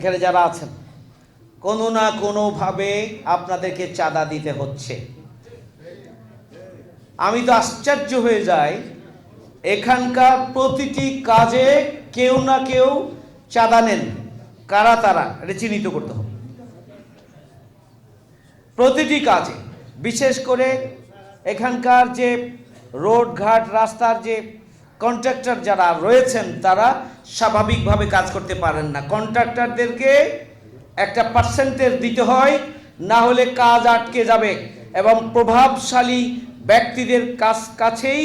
এখানে যারা আছেন, কোনো না কোনোভাবে আপনাদেরকে চাঁদা দিতে হচ্ছে। আমি তো আশ্চর্য হয়ে যাই, এখানকার প্রতিটি কাজে কেউ না কেউ চাঁদা নেন। কারা তারা, এটা চিহ্নিত করতে হবে। প্রতিটি কাজে, বিশেষ করে এখানকার যে রোড ঘাট, রাস্তার যে কন্ট্রাক্টর যারা রয়েছেন, তারা স্বাভাবিকভাবে কাজ করতে পারেন না। কন্ট্রাক্টরদেরকে একটা পার্সেন্টেজ দিতে হয়, না হলে কাজ আটকে যাবে এবং প্রভাবশালী ব্যক্তিদের কাছ কাছেই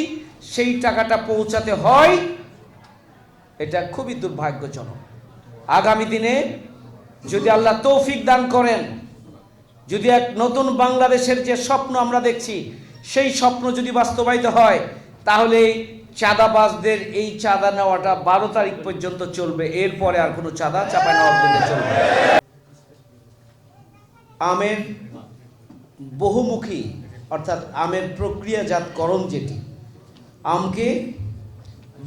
সেই টাকাটা পৌঁছাতে হয়। এটা খুবই দুর্ভাগ্যজনক। আগামী দিনে যদি আল্লাহ তৌফিক দান করেন, যদি এক নতুন বাংলাদেশের যে স্বপ্ন আমরা দেখছি, সেই স্বপ্ন যদি বাস্তবায়িত হয় তাহলে চাঁদাবাজদের এই চাঁদা নেওয়াটা বারো তারিখ পর্যন্ত চলবে, এরপরে আর কোনো চাঁদা চাপা পর্যন্ত চলবে। আমের বহুমুখী, অর্থাৎ আমের প্রক্রিয়াজাতকরণ যেটি, আমকে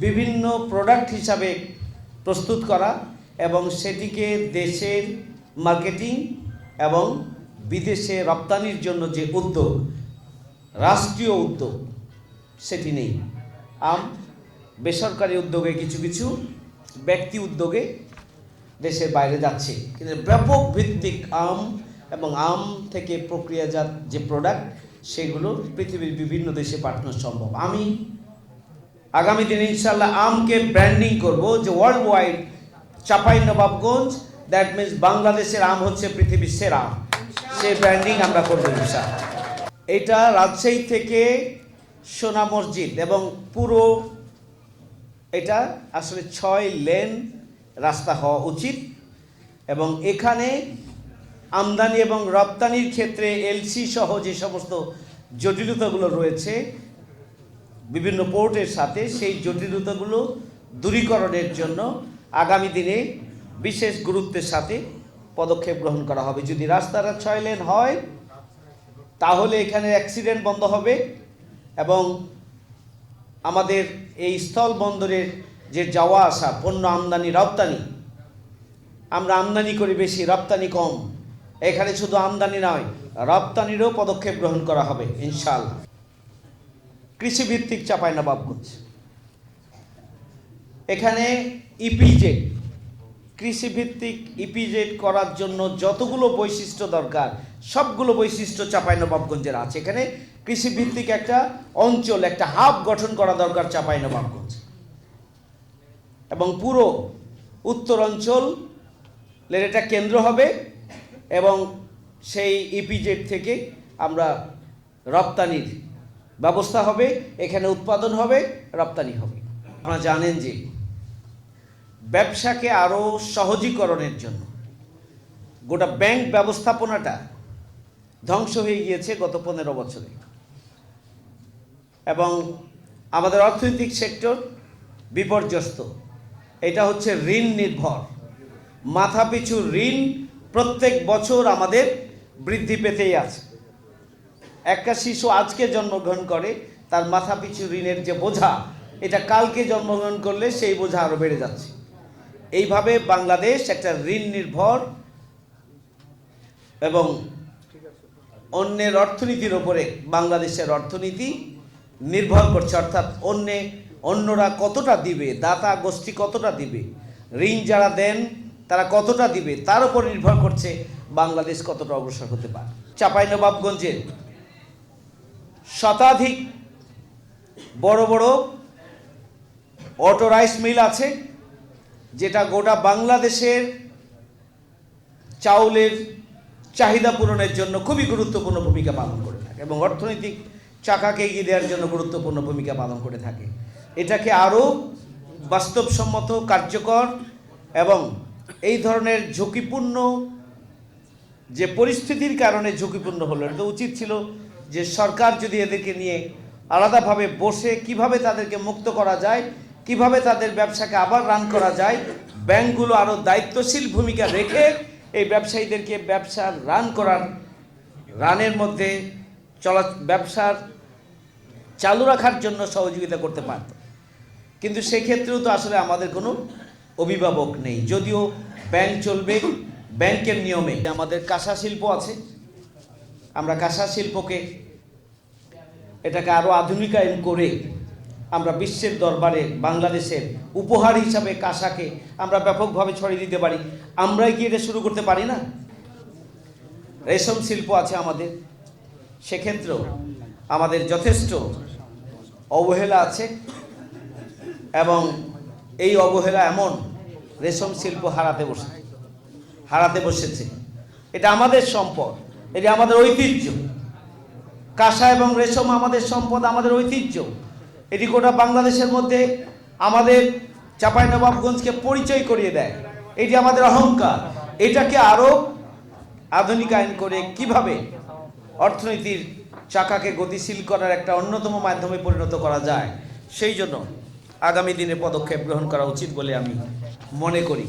বিভিন্ন প্রোডাক্ট হিসাবে প্রস্তুত করা এবং সেটিকে দেশের মার্কেটিং এবং বিদেশে রপ্তানির জন্য যে উদ্যোগ, রাষ্ট্রীয় উদ্যোগ, সেটি নেই আম, বেসরকারি উদ্যোগে কিছু কিছু, ব্যক্তি উদ্যোগে দেশের বাইরে যাচ্ছে। কিন্তু ব্যাপক ভিত্তিক আম এবং আম থেকে প্রক্রিয়াজাত যে প্রোডাক্ট সেগুলো পৃথিবীর বিভিন্ন দেশে পাঠানো সম্ভব। আমি আগামী দিনে ইনশাল্লাহ আমকে ব্র্যান্ডিং করব যে world wide Chapai Nawabganj that means বাংলাদেশের আম হচ্ছে পৃথিবীর সেরা আম। সেই ব্র্যান্ডিং আমরা করব ইনশাল্লাহ এটা রাজশাহী থেকে সোনা মসজিদ এবং পুরো এটা আসলে ছয় লেন রাস্তা হওয়া উচিত এবং এখানে আমদানি এবং রপ্তানির ক্ষেত্রে এলসি সহ যে সমস্ত জটিলতাগুলো রয়েছে, বিভিন্ন পোর্টের সাথে সেই জটিলতাগুলো দূরীকরণের জন্য আগামী দিনে বিশেষ গুরুত্বের সাথে পদক্ষেপ গ্রহণ করা হবে। যদি রাস্তাটা ছয় লেন হয়, তাহলে এখানে অ্যাক্সিডেন্ট বন্ধ হবে। এবং আমাদের এই স্থল বন্দরের যে যাওয়া আসা, পণ্য আমদানি, রপ্তানি, আমরা আমদানি করি বেশি, রপ্তানি কম। এখানে শুধু আমদানি নয়, রপ্তানিরও পদক্ষেপ গ্রহণ করা হবে, ইনশাআল্লাহ। কৃষিভিত্তিক চাপাই নবাবগঞ্জ। এখানে ইপিজেড কৃষিভিত্তিক ইপিজেড করার জন্য যতগুলো বৈশিষ্ট্য দরকার, সবগুলো বৈশিষ্ট্য চাপাই নবাবগঞ্জের আছে। এখানে কৃষিভিত্তিক একটা অঞ্চল, একটা হাব গঠন করা দরকার চাপাই নবাবগঞ্জ। এবং পুরো উত্তর অঞ্চলের এটা কেন্দ্র হবে এবং সেই ইপিজেড থেকে আমরা রপ্তানির ব্যবস্থা হবে, এখানে উৎপাদন হবে, রপ্তানি হবে। আপনারা জানেন যে ব্যবসাকে আরও সহজীকরণের জন্য। গোটা ব্যাংক ব্যবস্থাপনাটা ধ্বংস হয়ে গিয়েছে গত পনেরো বছরে। এবং আমাদের অর্থনৈতিক সেক্টর বিপর্যস্ত। এটা হচ্ছে ঋণ নির্ভর। মাথাপিছু ঋণ প্রত্যেক বছর আমাদের বৃদ্ধি পেতেই আছে। একটা শিশু আজকে জন্মগ্রহণ করে, তার মাথাপিছু ঋণের যে বোঝা, এটা কালকে জন্মগ্রহণ করলে সেই বোঝা আরও বেড়ে যাচ্ছে। এইভাবে বাংলাদেশ একটা ঋণ নির্ভর এবং অন্যের অর্থনীতির ওপরে বাংলাদেশের অর্থনীতি নির্ভর করছে। অর্থাৎ অন্যে, অন্যরা কতটা দিবে, দাতা গোষ্ঠী কতটা দিবে, ঋণ যারা দেন তারা কতটা দিবে, তার উপর নির্ভর করছে বাংলাদেশ কতটা অগ্রসর হতে পারে। চাঁপাইনবাবগঞ্জের শতাধিক বড় বড় অটোরাইস মিল আছে। যেটা গোটা বাংলাদেশের চাউলের চাহিদা পূরণের জন্য খুবই গুরুত্বপূর্ণ ভূমিকা পালন করে থাকে এবং অর্থনৈতিক চাকাকে এগিয়ে দেওয়ার জন্য গুরুত্বপূর্ণ ভূমিকা পালন করে থাকে। এটাকে আরও বাস্তবসম্মত, কার্যকর এবং এই ধরনের ঝুঁকিপূর্ণ যে পরিস্থিতির কারণে ঝুঁকিপূর্ণ হলো, এটা উচিত ছিল যে সরকার যদি এদেরকে নিয়ে আলাদাভাবে বসে কীভাবে তাদেরকে মুক্ত করা যায় কীভাবে তাদের ব্যবসাকে আবার রান করা যায়, ব্যাংকগুলো আরও দায়িত্বশীল ভূমিকা রেখে এই ব্যবসায়ীদেরকে ব্যবসা রান করার রানের মধ্যে চলা ব্যবসার চালু রাখার জন্য সহযোগিতা করতে পারত। কিন্তু সেক্ষেত্রেও তো আসলে আমাদের কোনো অভিভাবক নেই। যদিও ব্যাংক চলবে, ব্যাংকের নিয়মে। আমাদের কাঁসা শিল্প আছে। আমরা কাঁসা শিল্পকে এটাকে আরও আধুনিকায়ন করে আমরা বিশ্বের দরবারে বাংলাদেশের উপহার হিসাবে কাঁসাকে আমরা ব্যাপকভাবে ছড়িয়ে দিতে পারি। আমরাই কি এটা শুরু করতে পারি না? রেশম শিল্প আছে আমাদের। সেক্ষেত্রেও আমাদের যথেষ্ট অবহেলা আছে এবং এই অবহেলা এমন রেশম শিল্প হারাতে বসে হারাতে বসেছে। এটা আমাদের সম্পদ, এটা আমাদের ঐতিহ্য। কাঁসা এবং রেশম আমাদের সম্পদ, আমাদের ঐতিহ্য। এটি গোটা বাংলাদেশের মধ্যে আমাদের চাঁপাইনবাবগঞ্জকে পরিচয় করিয়ে দেয়। এটি আমাদের অহংকার। এটাকে আরও আইন করে কীভাবে অর্থনীতির চাকাকে গতিশীল করার একটা অন্যতম মাধ্যমে পরিণত করা যায়, সেই জন্য আগামী দিনে পদক্ষেপ গ্রহণ করা উচিত বলে আমি মনে করি।